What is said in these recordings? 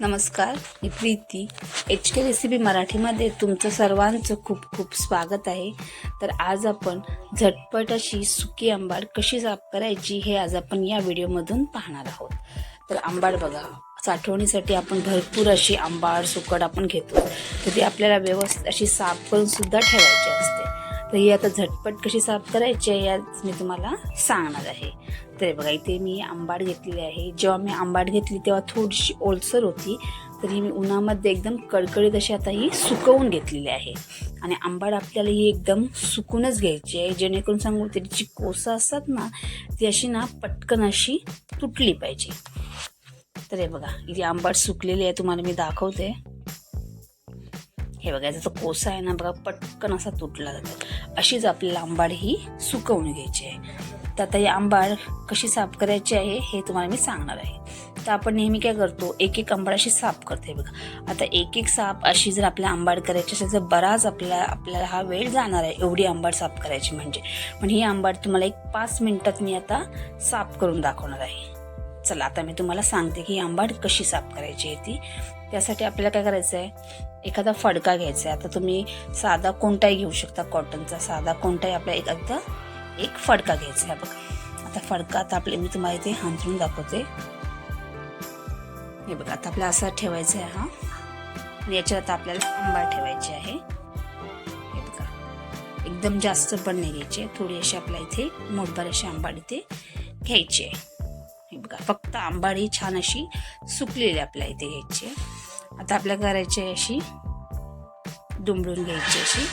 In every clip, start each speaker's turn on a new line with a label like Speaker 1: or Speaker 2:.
Speaker 1: नमस्कार मी Preeti. H K recipe मराठीमध्ये तुमचं सर्वांचं खूप खूप स्वागत आहे. तर आज आपण झटपट अशी सुकी आंबाड कशी साफ करायची हे आज आपण या व्हिडिओमधून पाहणार आहोत. तर आंबाड बघा साठवणीसाठी आपण भरपूर अशी आंबाड सुकट आपण घेतो. तर ती आपल्याला व्यवस्थित अशी साफ करून सुद्धा ठेवायची असते. तर ही आता झटपट कशी साफ करायची आहे याच मी तुम्हाला सांगणार आहे. तर बघा इथे मी आंबाड घेतलेली आहे. जेव्हा मी आंबाड घेतली तेव्हा थोडीशी ओलसर होती. तरी मी उन्हामध्ये एकदम कडकडीत अशी आता ही सुकवून घेतलेली आहे. आणि आंबाड आपल्याला ही एकदम सुकूनच घ्यायची आहे. जेणेकरून सांगू त्याची कोसं असतात ना ती अशी ना पटकन अशी तुटली पाहिजे. तर हे बघा इथे आंबाड सुकलेली आहे तुम्हाला मी दाखवते. हे बघा याचा कोसा आहे ना बघा पटकन असा तुटला जातो. अशीच आपल्याला आंबाड ही सुकवून घ्यायची आहे. तर आता ही आंबाड कशी साफ करायची आहे हे तुम्हाला मी सांगणार आहे. तर आपण नेहमी काय करतो एक एक आंबाड अशी साफ करते बघा. आता एक एक साफ अशी जर आपल्या आंबाड करायची असेल तर बराच आपल्याला आपल्याला हा वेळ जाणार आहे एवढी आंबाड साफ करायची म्हणजे. पण ही आंबाड तुम्हाला एक पाच मिनिटात मी आता साफ करून दाखवणार आहे. चला आता मी तुम्हाला सांगते की आंबाड कशी साफ करायची आहे ती. त्यासाठी आपल्याला काय करायचं आहे एखादा फडका घ्यायचा आहे आता तुम्ही साधा कोणताही घेऊ शकता कॉटनचा साधा कोणताही आपला एखादा एक फडका घ्यायचा आहे बघा आता फडका आता आपले मी तुम्हाला इथे हांतरून दाखवते. हे बघा आता आपल्याला असा ठेवायचा आहे हा. आणि याच्यात आता आपल्याला आंबाड ठेवायची आहे. हे बघा एकदम जास्त पण नाही घ्यायची आहे. थोडी अशी आपल्या इथे मोठभर अशी आंबाड इथे घ्यायची आहे. बघा फक्त आंबाडी छान अशी सुकलेली आपल्या इथे घ्यायची आता आपल्या करायची अशी दुमडून घ्यायची अशी.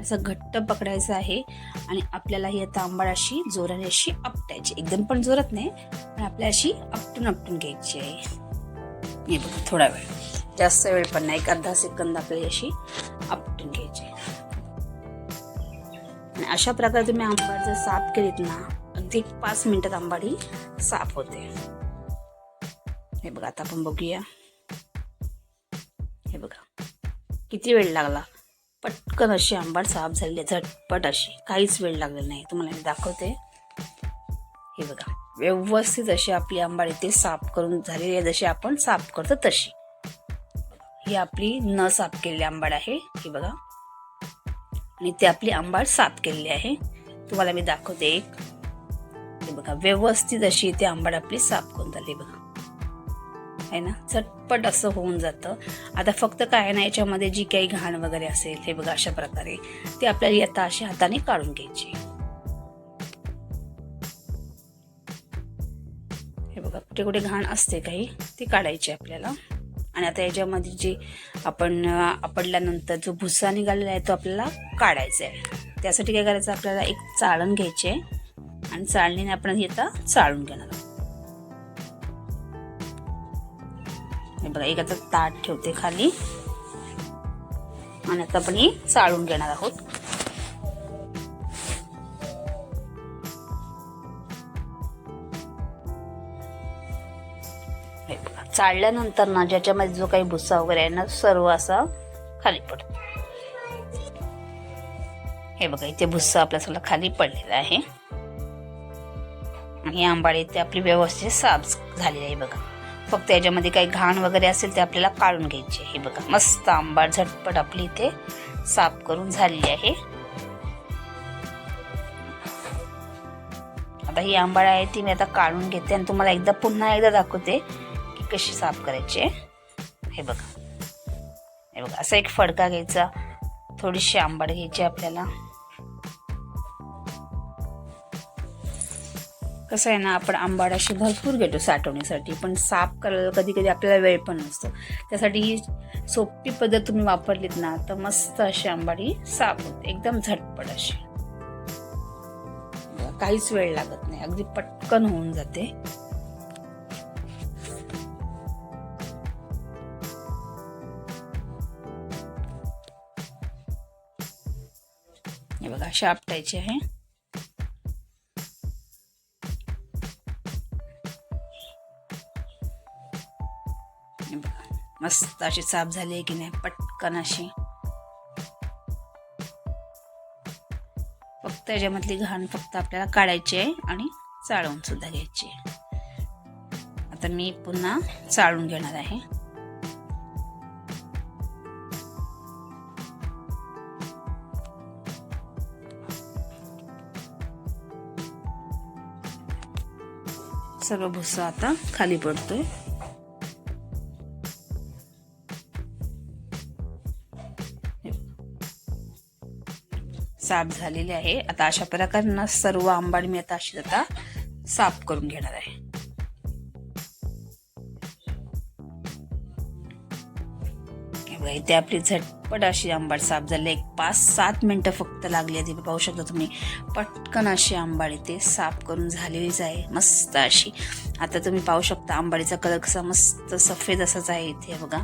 Speaker 1: असं घट्ट पकडायचं आहे आणि आपल्याला ही आता आंबाड अशी जोराने अशी आपटायची. एकदम पण जोरात नाही पण आपल्या अशी आपटून आपटून घ्यायची आहे. हे बघा थोडा वेळ. जास्त वेळ पण नाही एक अर्धा सेकंद आपल्याला अशी आपटून घ्यायची आणि अशा प्रकारे तुम्ही आंबाड जर साफ केलीत ना अगदी पाच मिनिटात आंबाडी साफ होते. हे बघा आता आपण बघूया. हे बघा किती वेळ लागला? पटकन अशी आंबाड साफ झालेली झटपट अशी. काहीच वेळ लागलेला नाही. तुम्हाला मी दाखवते. हे बघा व्यवस्थित अशी आपली आंबाड इथे साफ करून झालेली आहे. जशी आपण साफ करतो तशी. ही आपली न साफ केलेली आंबाड आहे. ही बघा. आणि ती आपली आंबाड साफ केलेली आहे. तुम्हाला मी दाखवते एक. झाली बघा. व्यवस्थित अशी इथे आंबाड आपली साफ करून झाली बघा. आहे ना? चटपट असं होऊन जातं. आता फक्त काय ना याच्यामध्ये जी काही घाण वगैरे असेल हे बघा अशा प्रकारे ती आपल्याला आता अशी हाताने काढून घ्यायची. हे बघा कुठे कुठे घाण असते काही ती काढायची आपल्याला. आणि आता याच्यामध्ये जे आपण आपडल्यानंतर जो भुसा निघालेला आहे तो आपल्याला काढायचा आहे. त्यासाठी काय करायचं? आपल्याला एक चाळण घ्यायची आहे. आणि चाळणीने आपण हे आता चाळून घेणार आहोत. हे बघा एक आता ताट ठेवते खाली. आणि आता आपण ही चाळून घेणार आहोत. हे बघा चाळल्यानंतर ना ज्याच्यामध्ये जो काही भुस्सा वगैरे आहे ना सर्व असा खाली पडतो. हे बघा इथे भुस्सा आपल्या सगळा खाली पडलेला आहे. आणि आंबाडी ते आपली व्यवस्थित साफ झालेली आहे बघा. फक्त याच्यामध्ये काही घाण वगैरे असेल ते आपल्याला काढून घ्यायची आहे बघा. मस्त आंबाड झटपट आपली इथे साफ करून झालेली आहे. आता ही आंबाड आहे ती मी आता काढून घेते आणि तुम्हाला एकदा पुन्हा एकदा दाखवते की कशी साफ करायची आहे. हे बघा. हे बघा असा एक फडका घ्यायचा. थोडीशी आंबाड घ्यायची आपल्याला. कसं आहे ना आपण आंबाड अशी भरपूर घेतो साठवण्यासाठी पण साफ करायला कधी कधी आपल्याला वेळ पण नसतो. त्यासाठी ही सोपी पद्धत तुम्ही वापरलीत ना तर मस्त अशी आंबाडी साफ होते. एकदम झटपट अशी. काहीच वेळ लागत नाही. अगदी पटकन होऊन जाते. हे बघा अशी आपटायची आहे. आहे बघा. मस्त अशी साफ झाली आहे की नाही पटकन अशी. फक्त याच्यामधली घाण फक्त आपल्याला काढायची आहे आणि चाळून सुद्धा घ्यायची आहे. आता मी पुन्हा चाळून घेणार आहे. सर्व भुसा आता खाली पडतोय. साफ झालेले आहे. आता अशा प्रकारे सर्व आंबाड मी आता अशी आता साफ करून घेणार आहे. हे बघा, इथे आपली पट अशी आंबाड साफ झाली. एक पाच सात मिनटं फक्त लागली आहे पाहू शकता तुम्ही. पटकन अशी आंबाडी ते साफ करून झालेलीच आहे. मस्त अशी. आता तुम्ही पाहू शकता आंबाडीचा कलर कसा मस्त सफेद असाच आहे इथे बघा.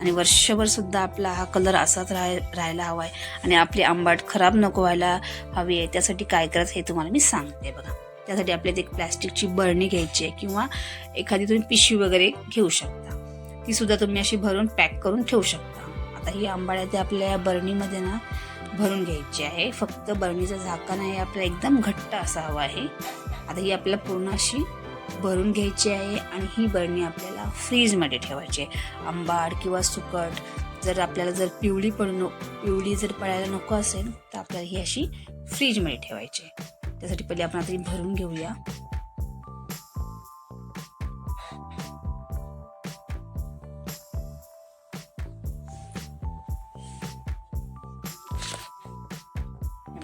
Speaker 1: आणि वर्षभर सुद्धा आपला हा कलर असाच राहाय राहायला हवा आहे. आणि आपली आंबाट खराब नको व्हायला हवी आहे. त्यासाठी काय करायचं हे तुम्हाला मी सांगते बघा. त्यासाठी आपल्याला एक प्लॅस्टिकची बरणी घ्यायची आहे किंवा एखादी तुम्ही पिशवी वगैरे घेऊ शकता. ती सुद्धा तुम्ही अशी भरून पॅक करून ठेवू शकता. आता ही आंबाड्या ते आपल्या या बरणीमध्ये ना भरून घ्यायची आहे. फक्त बरणीचं झाकण आहे आपला एकदम घट्ट असा हवा आहे. आता ही आपल्याला पूर्ण अशी भरून घ्यायची आहे आणि ही बरणी आपल्याला फ्रीजमध्ये ठेवायची आहे. आंबाड किंवा सुकट जर आपल्याला जर पिवळी पडू पिवळी जर पडायला नको असेल तर आपल्याला ही अशी फ्रीजमध्ये ठेवायची आहे. त्यासाठी पहिले आपण आता ही भरून घेऊया.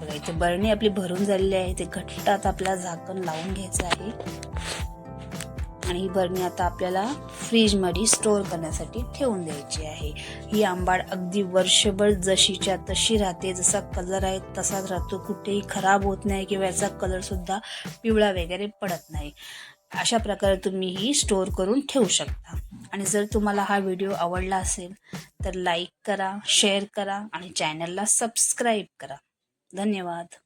Speaker 1: बघा इथे बरणी आपली भरून झालेली आहे. ते घट्टात आपला आपल्याला झाकण लावून घ्यायचं आहे. आणि ही बरणी आता आपल्याला फ्रीजमध्ये स्टोअर करण्यासाठी ठेवून द्यायची आहे. ही आंबाड अगदी वर्षभर जशीच्या तशी राहते. जसा कलर आहे तसाच राहतो. कुठेही खराब होत नाही किंवा याचा कलरसुद्धा पिवळा वगैरे पडत नाही. अशा प्रकारे तुम्ही ही स्टोअर करून ठेवू शकता. आणि जर तुम्हाला हा व्हिडिओ आवडला असेल तर लाईक करा शेअर करा आणि चॅनलला सबस्क्राईब करा. धन्यवाद.